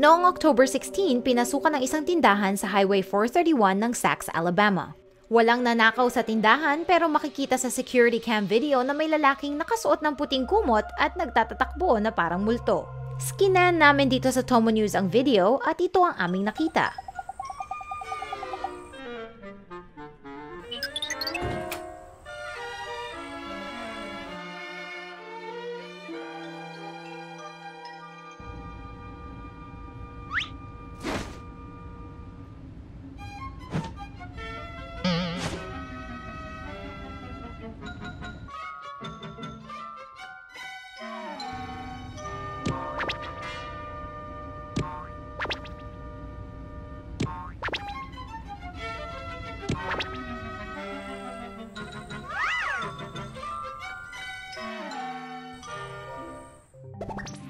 Noong October 16, pinasukan ng isang tindahan sa Highway 431 ng Sax, Alabama. Walang nanakaw sa tindahan pero makikita sa security cam video na may lalaking nakasuot ng puting kumot at nagtatatakbo na parang multo. Skinan namin dito sa Tomo News ang video at ito ang aming nakita. you